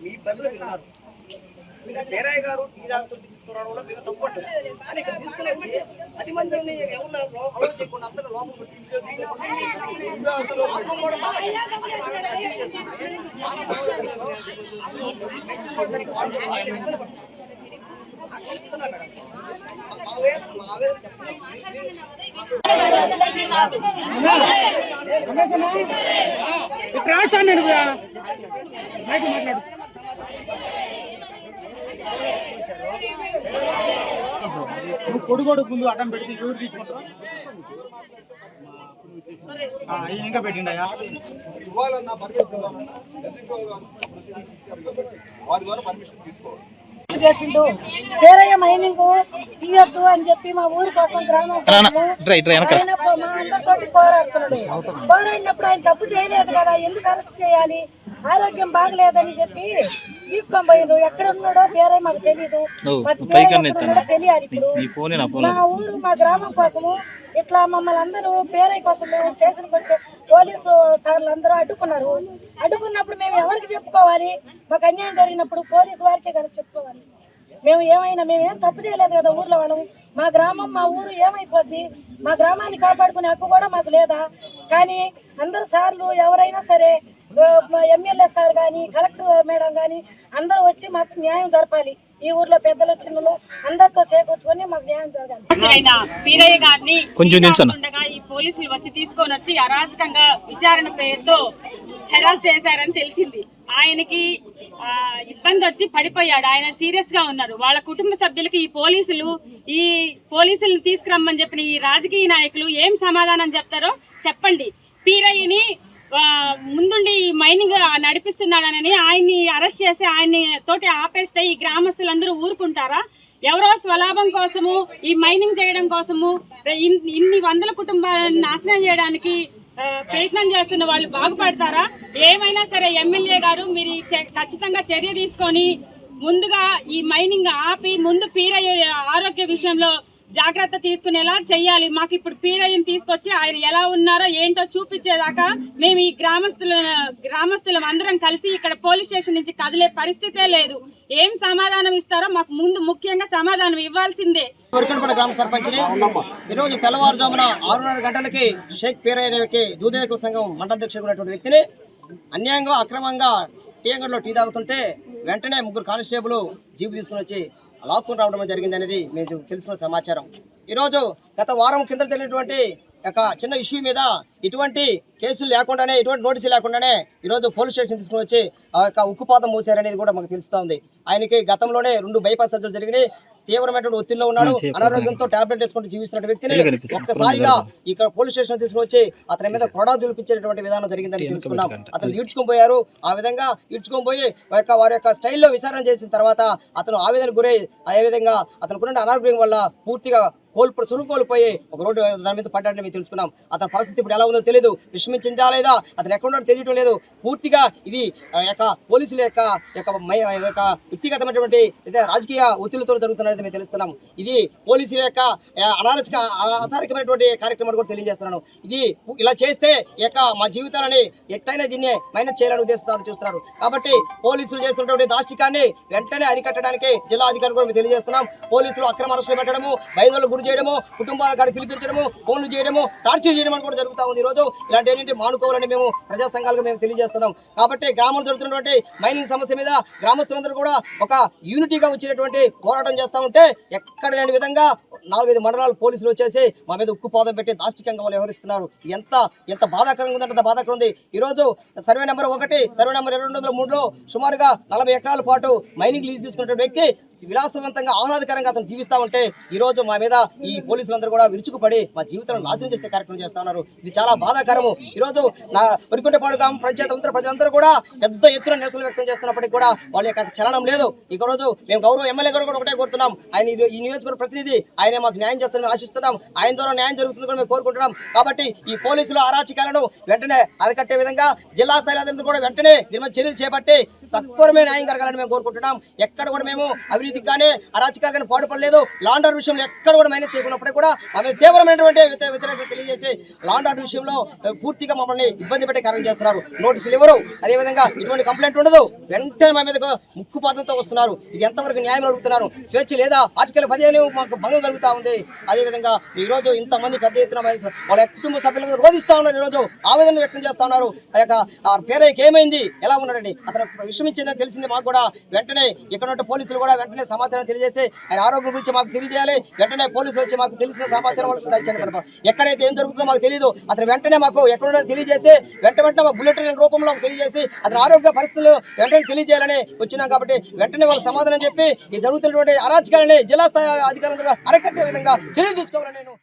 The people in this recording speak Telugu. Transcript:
మీ పనులు మీరు గారు టీ తాగుతూ తీసుకురావడం వల్ల మీరు ఇక్కడ తీసుకుని వచ్చి పది మందిని ఎవరు అలవ చేయకుండా అందరూ లోపల పెట్టి తీసుకొని కూడా చాలా బాగా మెడిసిన్ కూడా సరిగ్గా వాడుకోవడం వాళ్ళు ఇబ్బంది పడుతున్నారు. అట్లా చెప్తున్నా మేడం. మా వేదన మా వేదన చెప్పండి రాసా నేను బయట మాట్లాడు నువ్వు కొడుకోడు ముందు అడ్డం పెడితే ఎవరు ఈయన ఇంకా ఇవ్వాలన్నా వారి ద్వారా పర్మిషన్ తీసుకోవాలి. చేసిండు? మైనింగ్ తీయొద్దు అని చెప్పి మా ఊరి కోసం గ్రామం కోసము ఆయన పో- మా అందరితోటి పోరాడుతున్నాడు. పోరాడినప్పుడు ఆయన తప్పు చేయలేదు కదా ఎందుకు అరెస్ట్ చేయాలి? ఆరోగ్యం బాగలేదని చెప్పి తీసుకొని పోయిండ్రు ఎక్కడ ఉన్నాడో పేరయ్య మాకు తెలియదు తెలియాలి మా ఊరు మా గ్రామం కోసము ఇట్లా మమ్మల్ని అందరూ పేరయ్య కోసం మేము స్టేషన్కి వస్తే పోలీసు సార్లు అందరూ అడ్డుకున్నారు. అడ్డుకున్నప్పుడు మేము ఎవరికి చెప్పుకోవాలి? మాకు అన్యాయం జరిగినప్పుడు పోలీసు వారికే కదా చెప్పుకోవాలి. మేము ఏమైనా మేము ఏం తప్పు చేయలేదు కదా ఊర్లో వాళ్ళం? మా గ్రామం మా ఊరు ఏమైపోద్ది? మా గ్రామాన్ని కాపాడుకునే హక్కు కూడా మాకు లేదా? కానీ అందరు సార్లు ఎవరైనా సరే ఎమ్మెల్యే సార్ కానీ కలెక్టర్ మేడం కానీ అందరూ వచ్చి మాకు న్యాయం జరపాలి. ఈ ఊర్లో పెద్దలు చిన్నలు అందరితో చేకూర్చుకొని మాకు న్యాయం జరగాలి. ఆయన వీరయ్య గారిని కొంచెం ఉండగా ఈ పోలీసులు వచ్చి తీసుకొని వచ్చి అరాచకంగా విచారణ పేరుతో హెరాస్ చేశారని తెలిసింది. ఆయనకి ఆ, ఇబ్బంది వచ్చి పడిపోయాడు. ఆయన సీరియస్గా ఉన్నారు. వాళ్ళ కుటుంబ సభ్యులకి ఈ పోలీసులు ఈ పోలీసులను తీసుకురమ్మని చెప్పిన ఈ రాజకీయ నాయకులు ఏం సమాధానం చెప్తారో చెప్పండి. పీరయ్యని ముందుండి ఈ మైనింగ్ నడిపిస్తున్నాడనని ఆయన్ని అరెస్ట్ చేసి ఆయన్ని తోటి ఆపేస్తే ఈ గ్రామస్తులందరూ ఊరుకుంటారా? ఎవరో స్వలాభం కోసము ఈ మైనింగ్ చేయడం కోసము ఇన్- ఇన్ని వందల కుటుంబాలను నాశనం చేయడానికి ప్రయత్నం చేస్తున్న వాళ్ళు బాగుపడతారా? ఏమైనా సరే ఎమ్మెల్యే గారు మీరు ఖచ్చితంగా చర్య తీసుకొని ముందుగా ఈ మైనింగ్ ఆపి ముందు పీరయ్య ఆరోగ్య విషయంలో జాగ్రత్త తీసుకునేలా చెయ్యాలి. మాకు ఇప్పుడు పీరయ్యని తీసుకొచ్చి ఆయన ఎలా ఉన్నారో ఏంటో చూపించేదాకా మేము ఈ గ్రామస్తుల గ్రామస్తులం అందరం కలిసి ఇక్కడ పోలీస్ స్టేషన్ నుంచి కదిలే పరిస్థితే లేదు. ఏం సమాధానం ఇస్తారో మాకు ముందు ముఖ్యంగా సమాధానం ఇవ్వాల్సిందే. వరకనపడ గ్రామ సర్పంచ్ని ఈరోజు తెల్లవారుజామున ఆరున్నర గంటలకి షేక్ పీరయ్య అనే వ్యక్తి దూదేకుల సంఘం మండలాధ్యక్షుడు ఉన్నటువంటి వ్యక్తిని అన్యాయంగా అక్రమంగా టీ అంగడిలో టీ తాగుతుంటే వెంటనే ముగ్గురు కానిస్టేబుల్ జీపు తీసుకుని వచ్చి లాక్కొని రావడం జరిగింది అనేది మేము తెలుసుకున్న సమాచారం. ఈరోజు గత వారం కింద జరిగినటువంటి ఒక చిన్న ఇష్యూ మీద ఇటువంటి కేసులు లేకుండానే ఇటువంటి నోటీసులు లేకుండానే ఈరోజు పోలీస్ స్టేషన్ తీసుకుని వచ్చి ఆ యొక్క ఉక్కుపాతం మూసారనేది కూడా మాకు తెలుస్తూ ఉంది ఆయనకి గతంలోనే రెండు బైపాస్ సర్జరీలు జరిగినాయి. తీవ్రమైనటువంటి ఒత్తిడిలో ఉన్నాడు. అనారోగ్యంతో టాబ్లెట్ వేసుకుంటూ జీవిస్తున్న వ్యక్తిని ఒక్కసారిగా ఇక్కడ పోలీస్ స్టేషన్ తీసుకుని వచ్చి అతని మీద కొడా చూపించేటువంటి విధానం జరిగిందని తెలుసుకున్నాం. అతను ఈడ్చుకొని పోయారు ఆ విధంగా ఈడ్చుకొని పోయి వారి యొక్క వారి యొక్క స్టైల్లో విచారణ చేసిన తర్వాత అతను ఆవేదన గురై అదే విధంగా అతనుకున్న అనారోగ్యం వల్ల పూర్తిగా కోల్పోయి సురుగు కోల్పోయి ఒక రోడ్డు దాని మీద పడ్డాడని మేము తెలుసుకున్నాం. అతని పరిస్థితి ఇప్పుడు ఎలా ఉందో తెలియదు విషమించిందా లేదా? అతను ఎక్కడ తెలియటం లేదు. పూర్తిగా ఇది యొక్క పోలీసుల యొక్క యొక్క యొక్క వ్యక్తిగతమైనటువంటి లేదా రాజకీయ ఒత్తిడితో జరుగుతున్నది మేము తెలుస్తున్నాం. ఇది పోలీసుల యొక్క ఆ, అనారచక అసారికమైనటువంటి కార్యక్రమాలు కూడా తెలియజేస్తున్నాను. ఇది ఇలా చేస్తే యొక్క మా జీవితాలని ఎట్టయినా దీన్ని మైనస్ చేయాలని ఉద్దేశిస్తున్నారు చూస్తున్నారు. కాబట్టి పోలీసులు చేస్తున్నటువంటి దాష్టికాన్ని వెంటనే అరికట్టడానికి జిల్లా అధికారులు కూడా మేము తెలియజేస్తున్నాం. పోలీసులు అక్రమ అరెస్టులు పెట్టడము బయదలకు గురి చేయడము కుటుంబాల కాడికి పిలిపించడము ఫోన్లు చేయడము టార్చర్ చేయడం అని కూడా జరుగుతా ఉంది. ఈ రోజు ఇలాంటి ఏంటంటే మానుకోవాలని మేము ప్రజా సంఘాలుగా మేము తెలియజేస్తున్నాం. కాబట్టి గ్రామంలో జరుగుతున్నటువంటి మైనింగ్ సమస్య మీద గ్రామస్తులందరూ కూడా ఒక యూనిటీగా వచ్చినటువంటి పోరాటం చేస్తా ఉంటే ఎక్కడ లేని విధంగా నాలుగైదు మండలాలు పోలీసులు వచ్చేసి మా మీద ఉక్కు పాదం పెట్టి దాష్టికంగా వాళ్ళు వ్యవహరిస్తున్నారు. ఎంత ఎంత బాధాకరంగా ఉందంటే అంత బాధాకరం ఉంది. ఈ రోజు సర్వే నెంబర్ ఒకటి సర్వే నెంబర్ రెండు వందల మూడులో సుమారుగా నలభై ఎకరాల పాటు మైనింగ్ లీజ్ తీసుకున్న వ్యక్తి విలాసవంతంగా ఆహ్లాదకరంగా అతను జీవిస్తా ఉంటే ఈ రోజు మా మీద ఈ పోలీసులందరూ కూడా విరుచుకుపడి మా జీవితాలను నాశనం చేసే కార్యక్రమం చేస్తా ఉన్నారు. ఇది చాలా బాధాకరము. ఈ రోజు నా వరికుంటపాడు గ్రామ పంచాయతీలందరూ ప్రజలందరూ కూడా పెద్ద ఎత్తున నిరసన వ్యక్తం చేస్తున్నప్పటికీ కూడా వాళ్ళ యొక్క చలనం లేదు. ఈ రోజు మేము గౌరవ ఎమ్మెల్యే గారు కూడా ఒకటే కోరుతున్నాం. ఆయన ఈ నియోజకవర్గ ప్రతినిధి ఆయన ఆయన మాకు న్యాయం చేస్తారని ఆశిస్తున్నాం. ఆయన ద్వారా న్యాయం జరుగుతుంది కూడా మేము కోరుకుంటున్నాం. కాబట్టి ఈ పోలీసులు అరాచకాలను వెంటనే అరికట్టే విధంగా జిల్లా స్థాయి అధికారులు కూడా వెంటనే దీని చర్యలు చేపట్టి సత్వరమే న్యాయం కలగాలని మేము కోరుకుంటున్నాం. ఎక్కడ కూడా మేము అవినీతికి కానీ అరాచకాలు కానీ పాటుపడలేదు. లాండర్ విషయంలో ఎక్కడ కూడా మైనస్ చేయకున్నప్పుడు కూడా ఆమె తీవ్రమైనటువంటి వ్యతిరేకత తెలియజేసి లాండర్ విషయంలో పూర్తిగా మమ్మల్ని ఇబ్బంది పెట్టే కరెంట్ చేస్తున్నారు. నోటీసులు ఇవ్వరు. అదేవిధంగా ఇటువంటి కంప్లైంట్ ఉండదు. వెంటనే మా మీద ముక్కుపాతంతో వస్తున్నారు. ఇది ఎంతవరకు న్యాయం అడుగుతున్నారు. స్వేచ్ఛ లేదా? ఆర్టికల్ పదిహేను మాకు భంగం జరుగుతూ ఉంది. అదేవిధంగా ఈ రోజు ఇంతమంది పెద్ద ఎత్తున వాళ్ళ కుటుంబ సభ్యులకు రోధిస్తూ ఉన్నారు. ఈ రోజు ఆవేదన వ్యక్తం చేస్తూ ఉన్నారు. ఆ యొక్క పేరైకి ఏమైంది? ఎలా ఉన్నాడండి? అతను విషయం తెలిసింది మాకు కూడా. వెంటనే ఇక్కడ ఉన్న పోలీసులు కూడా వెంటనే సమాచారం తెలియజేసి ఆయన ఆరోగ్యం గురించి మాకు తెలియజేయాలి. వెంటనే పోలీసులు వచ్చి మాకు తెలిసిన సమాచారం వాళ్ళకి కనుక. ఎక్కడైతే ఏం జరుగుతుందో మాకు తెలియదు అతను వెంటనే మాకు ఎక్కడున్నా తెలియజేసి వెంట వెంటనే మాకు బుల్లెట్ రూపంలో తెలియజేసి అతని ఆరోగ్య పరిస్థితులు వెంటనే తెలియజేయాలని వచ్చినాం కాబట్టి వెంటనే వాళ్ళు సమాధానం చెప్పి ఈ జరుగుతున్నటువంటి అరాచకాలని జిల్లా స్థాయి అధికారులు కట్టే విధంగా చర్యలు తీసుకోవాలని నేను